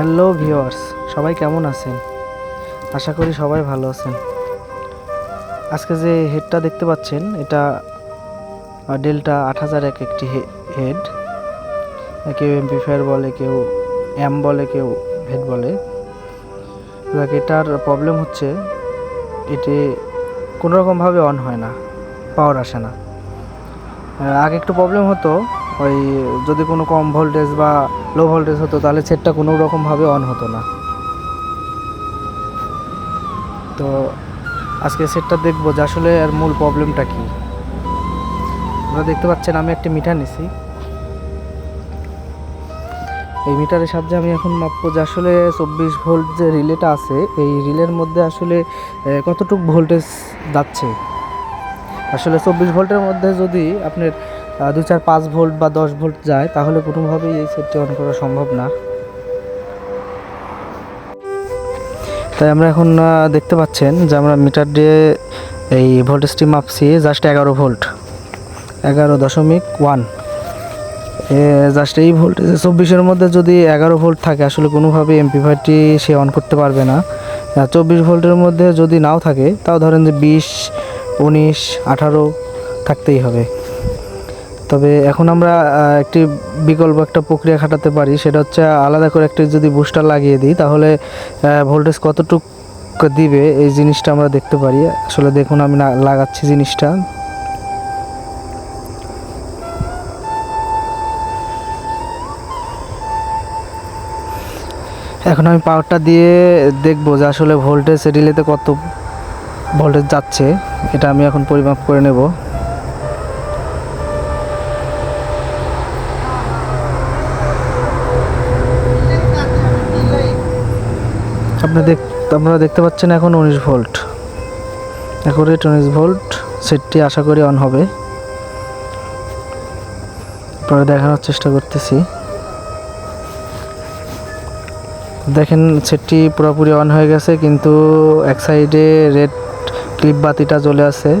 Hello viewers সবাই কেমন আছেন? আশা করি সবাই ভালো আছেন। আজকে যে হেডটা দেখতে পাচ্ছেন, এটা ডেল্টা আট হাজার এক একটি হেড কেউ এমপিফায়ার বলে, কেউ এম বলে, কেউ হেড বলে। এটার প্রবলেম হচ্ছে, এটি কোনো রকমভাবে অন হয় না পাওয়ার আসে না। আগে একটু প্রবলেম হতো ওই যদি কোনো কম ভোল্টেজ বা লো ভোল্টেজ হতো, তাহলে সেটটা কোনো রকমভাবে অন হতো না। তো আজকে সেটটা দেখব যে আসলে এর মূল প্রবলেমটা কি। আপনারা দেখতে পাচ্ছেন আমি একটা মিটার নিছি। এই মিটারের সাহায্যে আমি এখন মাপবো যে আসলে চব্বিশ ভোল্ট যে রিলেটা আছে, এই রিলের মধ্যে আসলে কতটুকু ভোল্টেজ যাচ্ছে। আসলে চব্বিশ ভোল্টের মধ্যে যদি আপনার দু চার পাঁচ ভোল্ট বা দশ ভোল্ট যায়, তাহলে কোনোভাবেই এই সেটটি অন করা সম্ভব না। তাই আমরা এখন দেখতে পাচ্ছেন যে আমরা মিটার দিয়ে এই ভোল্টেজটি মাপছি জাস্ট এগারো ভোল্ট, এগারো দশমিক ওয়ান জাস্ট এই ভোল্টেজ চব্বিশের মধ্যে যদি এগারো ভোল্ট থাকে, আসলে কোনোভাবে এমপিফাইটি সে অন করতে পারবে না। চব্বিশ ভোল্টের মধ্যে যদি নাও থাকে, তাও ধরেন যে বিশ, উনিশ, আঠারো থাকতেই হবে। তবে এখন আমরা একটি বিকল্প একটা প্রক্রিয়া খাটাতে পারি। সেটা হচ্ছে আলাদা করে একটি যদি বুস্টার লাগিয়ে দিই, তাহলে ভোল্টেজ কতটুক দিবে এই জিনিসটা আমরা দেখতে পারি। আসলে দেখুন, আমি লাগাচ্ছি জিনিসটা। এখন আমি পাওয়ারটা দিয়ে দেখব যে আসলে ভোল্টেজ রিলেতে কত ভোল্টেজ যাচ্ছে। এটা আমি এখন পরিমাপ করে নেব। আপনি দেখ, আপনারা দেখতে পাচ্ছেন এখন উনিশ ভোল্ট। অ্যাকুরেট উনিশ ভোল্ট সেটটি আশা করি অন হবে। পরে দেখানোর চেষ্টা করতেছি। দেখেন সেটটি পুরোপুরি অন হয়ে গেছে, কিন্তু এক সাইডে রেড ক্লিপ বাতিটা জ্বলে আছে।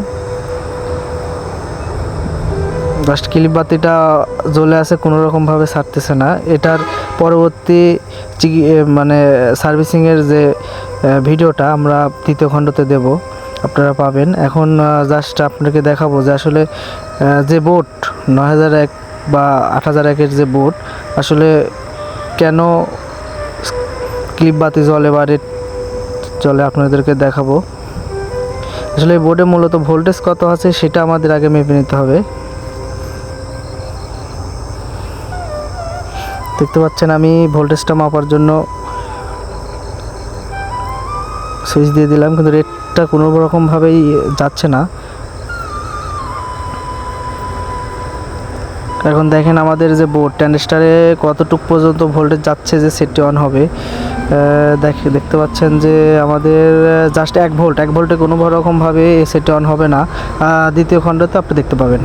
জাস্ট ক্লিপ বাতিটা জ্বলে আছে কোনো রকমভাবে ছাড়তেছে না। এটার পরবর্তী মানে সার্ভিসিংয়ের যে ভিডিওটা আমরা তৃতীয় খণ্ডতে দেব, আপনারা পাবেন। এখন জাস্ট আপনাকে দেখাবো যে আসলে যে বোট, নয় হাজার এক বা আট হাজার একের যে বোট, আসলে কেন ক্লিপ বাতি জ্বলে বা রেড জ্বলে আপনাদেরকে দেখাবো। আসলে বোর্ডে মূলত ভোল্টেজ কত আছে সেটা আমাদের আগে মেপে নিতে হবে। দেখতে পাচ্ছেন আমি ভোল্টেজটা মাপার জন্য সুইচ দিয়ে দিলাম, কিন্তু রেটটা কোনো রকমভাবেই যাচ্ছে না। এখন দেখেন আমাদের যে বোর্ড ট্যান্ডেস্টারে কতটুক পর্যন্ত ভোল্টেজ যাচ্ছে যে সেটটি অন হবে। দেখে, দেখতে পাচ্ছেন যে আমাদের জাস্ট এক ভোল্ট এক ভোল্টে কোনো রকমভাবে সেটটি অন হবে না। দ্বিতীয় খণ্ডতে আপনি দেখতে পাবেন।